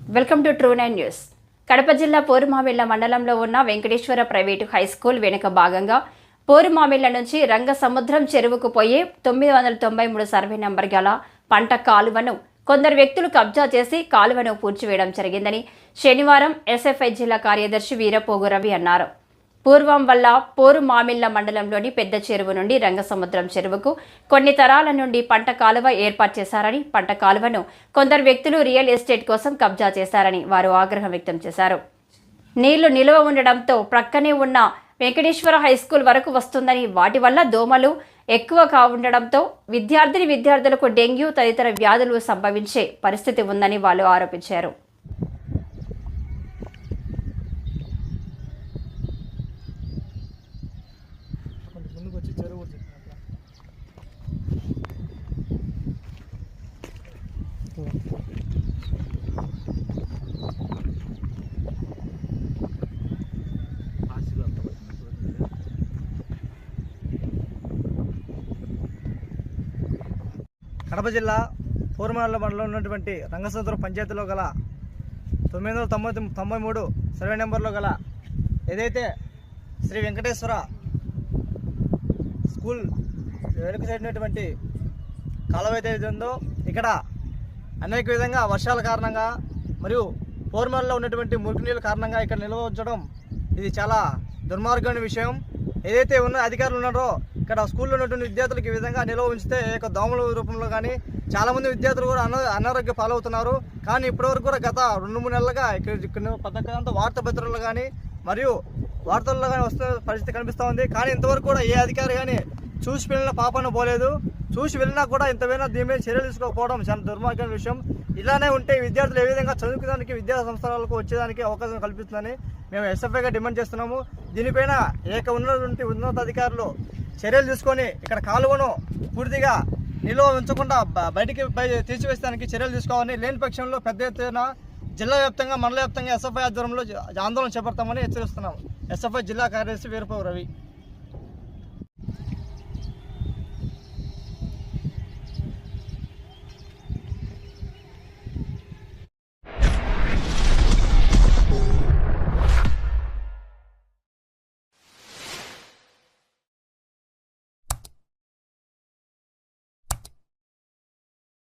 Welcome to true nine news. Kadapa జిల్లా పోరుమామిళ్ళ మండలంలో ఉన్న వెంకటేశ్వర ప్రైవేటు హై స్కూల్ వెనుక భాగంగా పోరుమామిళ్ళ నుంచి రంగసముద్రం చెరువుకు పోయే తొమ్మిది వందల తొంభై మూడు సర్వే నంబర్ గల పంట కాలువను కొందరు వ్యక్తులు కబ్జా చేసి కాలువను పూడ్చివేయడం జరిగిందని శనివారం ఎస్ఎఫ్ఐ జిల్లా కార్యదర్శి వీరపోగు రవి అన్నారు. పూర్వం వల్ల పోరు మామిళ్ళ మండలంలోని పెద్ద చెరువు నుండి రంగసముద్రం చెరువుకు కొన్ని తరాల నుండి పంట కాలువ ఏర్పాటు చేశారని పంట కాలువను కొందరు వ్యక్తులు రియల్ ఎస్టేట్ కోసం కబ్జా చేశారని వారు ఆగ్రహం వ్యక్తం చేశారు. నీళ్ళు నిలువ ఉండడంతో ప్రక్కనే ఉన్న వెంకటేశ్వర హై స్కూల్ వరకు వస్తుందని వాటి వల్ల దోమలు ఎక్కువ కావుండడంతో విద్యార్థిని విద్యార్థులకు డెంగ్యూ తదితర వ్యాధులు సంభవించే పరిస్థితి ఉందని వాళ్ళు ఆరోపించారు. కడప జిల్లా పూర్మాల మండలం ఉన్నటువంటి రంగసముద్రం పంచాయతీలో గల తొమ్మిది వందల తొంభై తొమ్మిది- తొంభై మూడు సర్వే నెంబర్లో గల ఏదైతే శ్రీ వెంకటేశ్వర స్కూల్ వెనుక సైడ్ ఉన్నటువంటి కాలువ అయితే ఉందో ఇక్కడ అనేక విధంగా వర్షాల కారణంగా మరియు పూర్మాలలో ఉన్నటువంటి మురికి నీళ్ళ కారణంగా ఇక్కడ నిల్వ ఉంచడం ఇది చాలా దుర్మార్గమైన విషయం. ఏదైతే ఉన్న అధికారులు ఉన్నారో ఇక్కడ స్కూల్లో ఉన్నటువంటి విద్యార్థులకు ఈ విధంగా నిల్వ ఉంచితే ఈ యొక్క దోమల రూపంలో కానీ చాలామంది విద్యార్థులు కూడా అన అనారోగ్య పాలవుతున్నారు. కానీ ఇప్పటివరకు కూడా గత రెండు మూడు నెలలుగా ఇక్కడ ఇక్కడ పథకంతో వార్తాపత్రికలు కానీ మరియు వార్తల్లో కానీ వస్తున్న పరిస్థితి కనిపిస్తూ ఉంది. కానీ ఇంతవరకు కూడా ఏ అధికారి కానీ చూసి వెళ్ళిన పాపను పోలేదు. చూసి వెళ్ళినా కూడా ఇంతమైనా దీని మీద చర్యలు తీసుకోకపోవడం చాలా దుర్మార్గమైన విషయం. ఇలానే ఉంటే విద్యార్థులు ఏ విధంగా చదువుకోవడానికి విద్యా సంస్థలకు వచ్చేదానికి అవకాశం కల్పిస్తుందని మేము ఎస్ఎఫ్ఐగా డిమాండ్ చేస్తున్నాము. దీనిపైన ఏక ఉన్నటువంటి ఉన్నతాధికారులు చర్యలు తీసుకొని ఇక్కడ కాలువను పూర్తిగా నిల్వ ఉంచకుండా బయటికి తీసివేస్తానికి చర్యలు తీసుకోవాలని లేని పక్షంలో పెద్ద ఎత్తున జిల్లా వ్యాప్తంగా మండల వ్యాప్తంగా ఎస్ఎఫ్ఐ ఆధ్వర్యంలో ఆందోళన చేపడతామని హెచ్చరిస్తున్నాం ఎస్ఎఫ్ఐ జిల్లా కార్యదర్శి వీరపవ రవి.